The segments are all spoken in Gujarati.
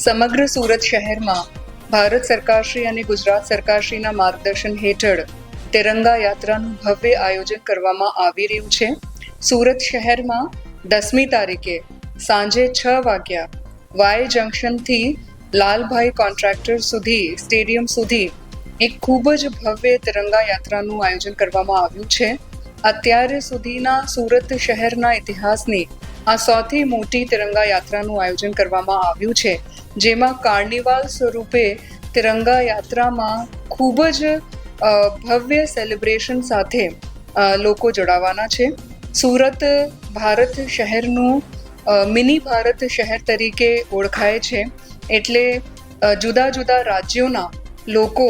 સમગ્ર સુરત શહેરમાં ભારત સરકારશ્રી અને ગુજરાત સરકારશ્રીના માર્ગદર્શન હેઠળ તિરંગા યાત્રાનું ભવ્ય આયોજન કરવામાં આવી રહ્યું છે. સુરત શહેરમાં દસમી તારીખે સાંજે છ વાગ્યા વાય જંકશનથી લાલભાઈ કોન્ટ્રાક્ટર સુધી, સ્ટેડિયમ સુધી એક ખૂબ જ ભવ્ય તિરંગા યાત્રાનું આયોજન કરવામાં આવ્યું છે. અત્યારે સુધીના સુરત શહેરના ઇતિહાસની આ સૌથી મોટી તિરંગા યાત્રાનું આયોજન કરવામાં આવ્યું છે, જેમાં કાર્નિવાલ સ્વરૂપે તિરંગા યાત્રામાં ખૂબ જ ભવ્ય સેલિબ્રેશન સાથે લોકો જોડાવાના છે. સુરત, ભારત શહેરનું મિની ભારત શહેર તરીકે ઓળખાય છે, એટલે જુદા જુદા રાજ્યોના લોકો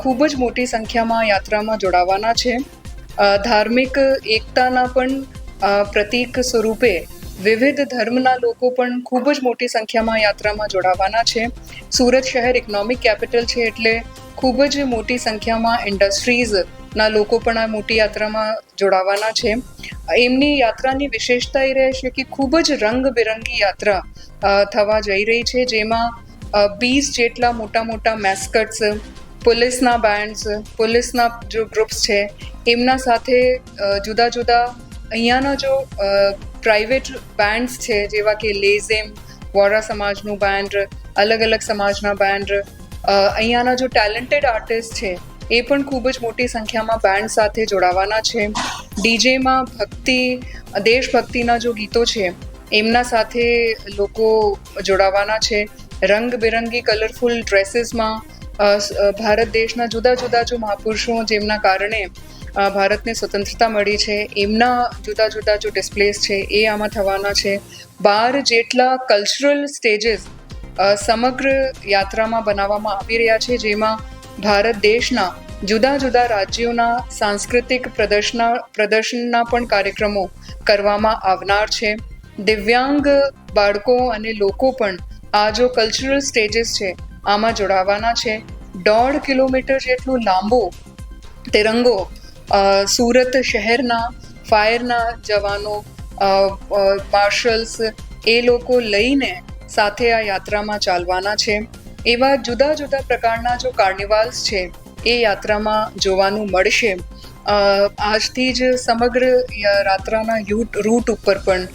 ખૂબ જ મોટી સંખ્યામાં યાત્રામાં જોડાવાના છે. ધાર્મિક એકતાના પણ પ્રતીક સ્વરૂપે વિવિધ ધર્મના લોકો પણ ખૂબ જ મોટી સંખ્યામાં યાત્રામાં જોડાવાના છે. સુરત શહેર ઇકોનોમિક કેપિટલ છે એટલે ખૂબ જ મોટી સંખ્યામાં ઇન્ડસ્ટ્રીઝના લોકો પણ આ મોટી યાત્રામાં જોડાવાના છે. એમની યાત્રાની વિશેષતા એ રહેશે કે ખૂબ જ રંગબેરંગી યાત્રા થવા જઈ રહી છે. જેમાં બીસ જેટલા મોટા મોટા મેસ્કટ્સ પોલીસના બેન્ડ્સ પોલીસના જો ગ્રુપ્સ છે, એમના સાથે જુદા જુદા અહીંયાના જો પ્રાઇવેટ બેન્ડ્સ છે, જેવા કે લેઝેમ વોરા સમાજનું બેન્ડ અલગ અલગ સમાજના બેન્ડ અહીંયાના જો ટેલેન્ટેડ આર્ટિસ્ટ છે, એ પણ ખૂબ જ મોટી સંખ્યામાં બેન્ડ સાથે જોડાવાના છે. ડીજેમાં ભક્તિ, દેશભક્તિના જો ગીતો છે, એમના સાથે લોકો જોડાવાના છે. રંગબેરંગી કલરફુલ ડ્રેસીસમાં ભારત દેશના જુદા જુદા જો મહાપુરુષો જેમના કારણે ભારતને સ્વતંત્રતા મળી છે. એમના જુદા જુદા જો ડિસ્પ્લેસ છે, એ આમાં થવાના છે. બાર જેટલા કલ્ચરલ સ્ટેજીસ સમગ્ર યાત્રામાં બનાવવામાં આવી રહ્યા છે, જેમાં ભારત દેશના જુદા જુદા રાજ્યોના સાંસ્કૃતિક પ્રદર્શના, પ્રદર્શનના પણ કાર્યક્રમો કરવામાં આવનાર છે. દિવ્યાંગ બાળકો અને લોકો પણ આ જો કલ્ચરલ સ્ટેજીસ છે, આમાં જોડાવાના છે. દોઢ કિલોમીટર જેટલું લાંબો તિરંગો સુરત શહેરના ફાયરના જવાનો માર્શલ્સ એ લોકો લઈને સાથે આ યાત્રામાં ચાલવાના છે. એવા જુદા જુદા પ્રકારના જો કાર્નિવાલ્સ છે, એ યાત્રામાં જોવાનું મળશે. આજથી જ સમગ્ર રાત્રાના યુટ, રૂટ ઉપર પણ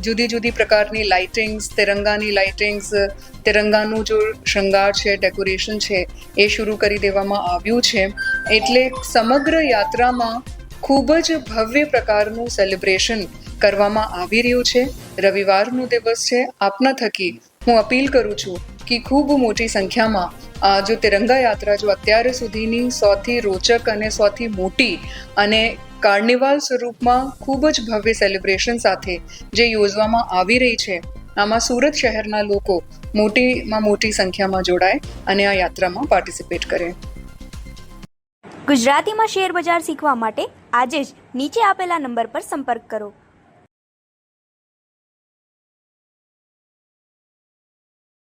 જુદી જુદી પ્રકારની લાઇટિંગ્સ તિરંગાની લાઇટિંગ્સ તિરંગાનું જો શૃંગાર છે ડેકોરેશન છે, એ શરૂ કરી દેવામાં આવ્યું છે. એટલે સમગ્ર યાત્રામાં ખૂબ જ ભવ્ય પ્રકારનું સેલિબ્રેશન કરવામાં આવી રહ્યું છે. રવિવારનો દિવસ છે. આપના થકી હું અપીલ કરું છું કે ખૂબ મોટી સંખ્યામાં આ જો તિરંગા યાત્રા જો અત્યાર સુધીની સૌથી રોચક અને સૌથી મોટી અને કાર્નિવાલ સ્વરૂપમાં ખૂબ જ ભવ્ય સેલિબ્રેશન સાથે જે યોજવામાં આવી રહી છે. આમાં સુરત શહેરના લોકો મોટીમાં મોટી સંખ્યામાં જોડાય અને આ યાત્રામાં પાર્ટિસિપેટ કરે. ગુજરાતીમાં શેર બજાર શીખવા માટે આજે જ નીચે આપેલા નંબર પર સંપર્ક કરો.